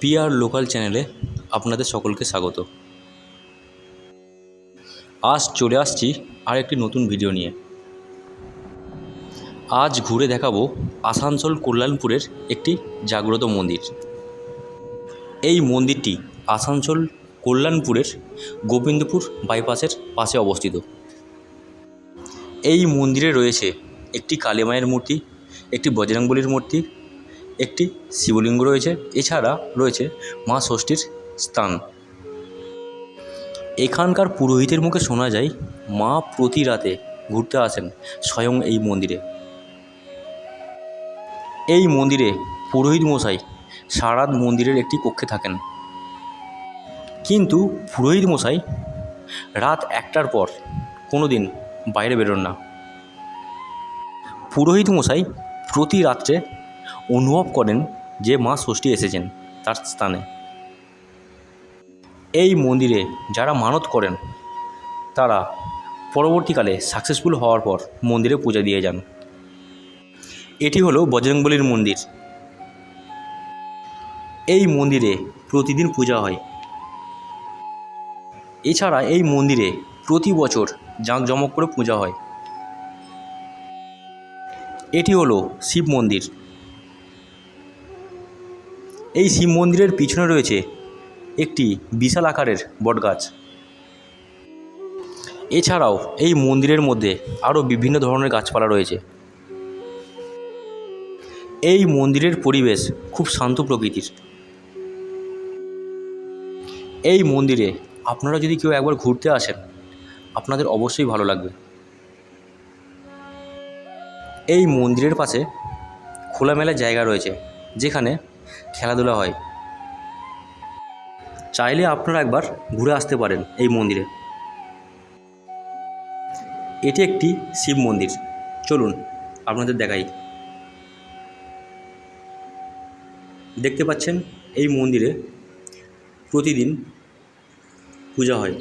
PR local চ্যানেলে আপনাদের সকলকে স্বাগত। আজ চলে আসছি আর একটি নতুন ভিডিও নিয়ে। আজ ঘুরে দেখাবো আসানসোল কল্যাণপুরের একটি জাগ্রত মন্দির। এই মন্দিরটি আসানসোল কল্যাণপুরের গোবিন্দপুর বাইপাসের পাশে অবস্থিত। এই মন্দিরে রয়েছে একটি কালী মায়ের মূর্তি, একটি বজরংবলীর মূর্তি একটি শিবলিঙ্গ রয়েছে, এছাড়া রয়েছে মা ষষ্ঠীর স্থান। এখানকার পুরোহিতের মুখে শোনা যায়, মা প্রতি রাতে ঘুরতে আসেন স্বয়ং এই মন্দিরে। এই মন্দিরে পুরোহিত মশাই সারাত মন্দিরের একটি কক্ষে থাকেন। কিন্তু পুরোহিত মশাই রাত একটার পর কোনো দিন বাইরে বেরোন না। পুরোহিত মশাই প্রতি রাত্রে অনুভব করেন যে মা ষষ্ঠী এসেছেন তার স্থানে। এই মন্দিরে যারা মানত করেন, তারা পরবর্তীকালে সাকসেসফুল হওয়ার পর মন্দিরে পূজা দিয়ে যান। এটি হলো বজরংবলীর মন্দির। এই মন্দিরে প্রতিদিন পূজা হয়। এছাড়া এই মন্দিরে প্রতি বছর জাঁকজমক করে পূজা হয়। এটি হলো শিব মন্দির। এই শিব মন্দিরের পিছনে রয়েছে একটি বিশাল আকারের বটগাছ। এছাড়াও এই মন্দিরের মধ্যে আরও বিভিন্ন ধরনের গাছপালা রয়েছে। এই মন্দিরের পরিবেশ খুব শান্ত প্রকৃতির। এই মন্দিরে আপনারা যদি কেউ একবার ঘুরতে আসেন, আপনাদের অবশ্যই ভালো লাগবে। এই মন্দিরের পাশে খোলামেলা জায়গা রয়েছে, যেখানে খেলাধুলা হয়। চাইলে আপনারা একবার ঘুরে আসতে পারেন এই মন্দিরে। এটি একটি শিব মন্দির। চলুন, আপনাদের দেখাই। দেখতে পাচ্ছেন, এই মন্দিরে প্রতিদিন পূজা হয়।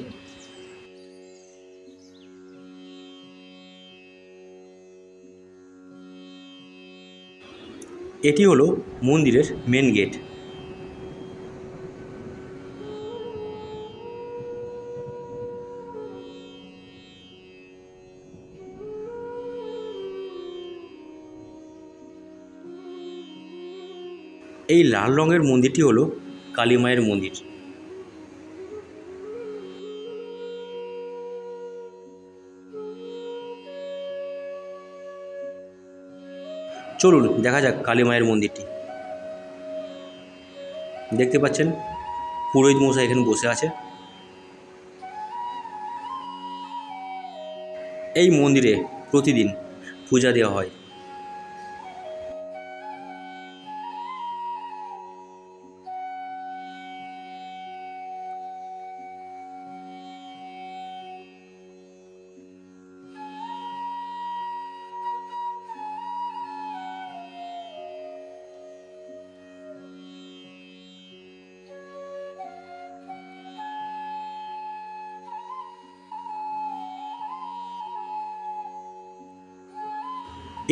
এটি হলো মন্দিরের মেন গেট এই লাল রঙের মন্দিরটি হলো কালী মায়ের মন্দির। চলুন, দেখা যাক কালী মায়ের মন্দিরটি। দেখতে পাচ্ছেন, পুরোহিত মশাই এখানে বসে আছে। এই মন্দিরে প্রতিদিন পূজা দেওয়া হয়।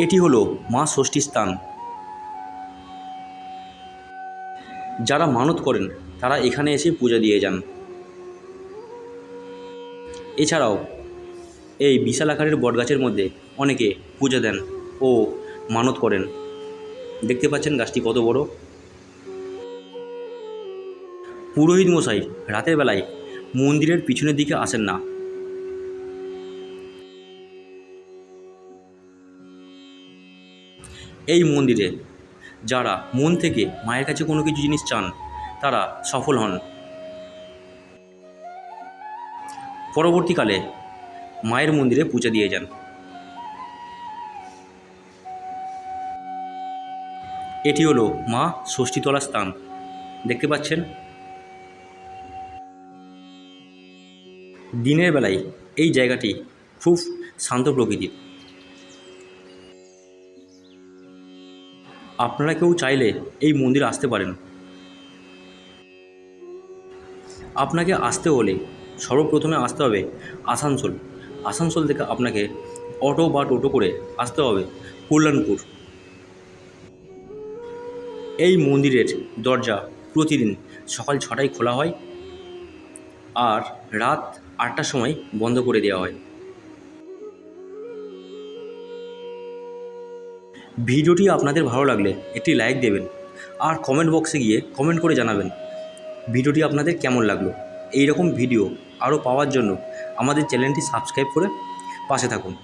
এটি হলো মা ষষ্ঠী স্থান। যারা মানত করেন, তারা এখানে এসে পূজা দিয়ে যান। এছাড়াও, এই বিশাল আকারের বটগাছের মধ্যে অনেকে পূজা দেন ও মানত করেন। দেখতে পাচ্ছেন গাছটি কত বড়। পুরোহিত মশাই রাতের বেলায় মন্দিরের পিছনের দিকে আসেন না। এই মন্দিরে। যারা মন থেকে মায়ের কাছে কোনো কিছু জিনিস চান, তারা সফল হন। পরবর্তীকালে মায়ের মন্দিরে পূজা দিয়ে যান। এটি হলো মা ষষ্ঠীতলা স্থান। দেখতে পাচ্ছেন? দিনের বেলায় এই জায়গাটি খুব শান্ত প্রকৃতির। আপনারা কেউ চাইলে এই মন্দিরে আসতে পারেন। আপনাকে আসতে হলে সর্বপ্রথমে আসতে হবে আসানসোল। আসানসোল থেকে আপনাকে অটো বা টোটো করে আসতে হবে কল্যাণপুর। এই মন্দিরের দরজা প্রতিদিন সকাল ছটায় খোলা হয় আর রাত আটটার সময় বন্ধ করে দেওয়া হয়। ভিডিওটি আপনাদের ভালো লাগলে একটি লাইক দেবেন আর কমেন্ট বক্সে গিয়ে কমেন্ট করে জানাবেন ভিডিওটি আপনাদের কেমন লাগল? এই রকম ভিডিও আরও পাওয়ার জন্য আমাদের চ্যানেলটি সাবস্ক্রাইব করে পাশে থাকুন।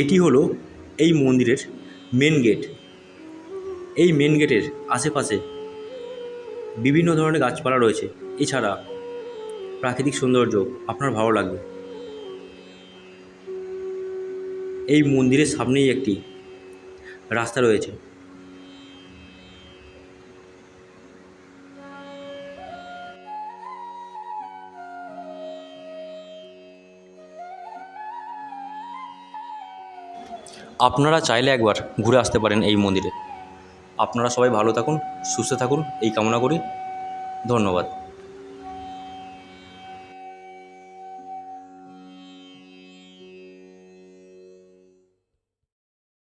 এটি হলো এই মন্দিরের মেন গেট এই মেন গেটের আশেপাশে বিভিন্ন ধরনের গাছপালা রয়েছে। এছাড়া প্রাকৃতিক সৌন্দর্য আপনার ভালো লাগবে। এই মন্দিরের সামনেই একটি রাস্তা রয়েছে। আপনারা চাইলে একবার ঘুরে আসতে পারেন এই মন্দিরে। আপনারা সবাই ভালো থাকুন, সুস্থ থাকুন, এই কামনা করি। ধন্যবাদ।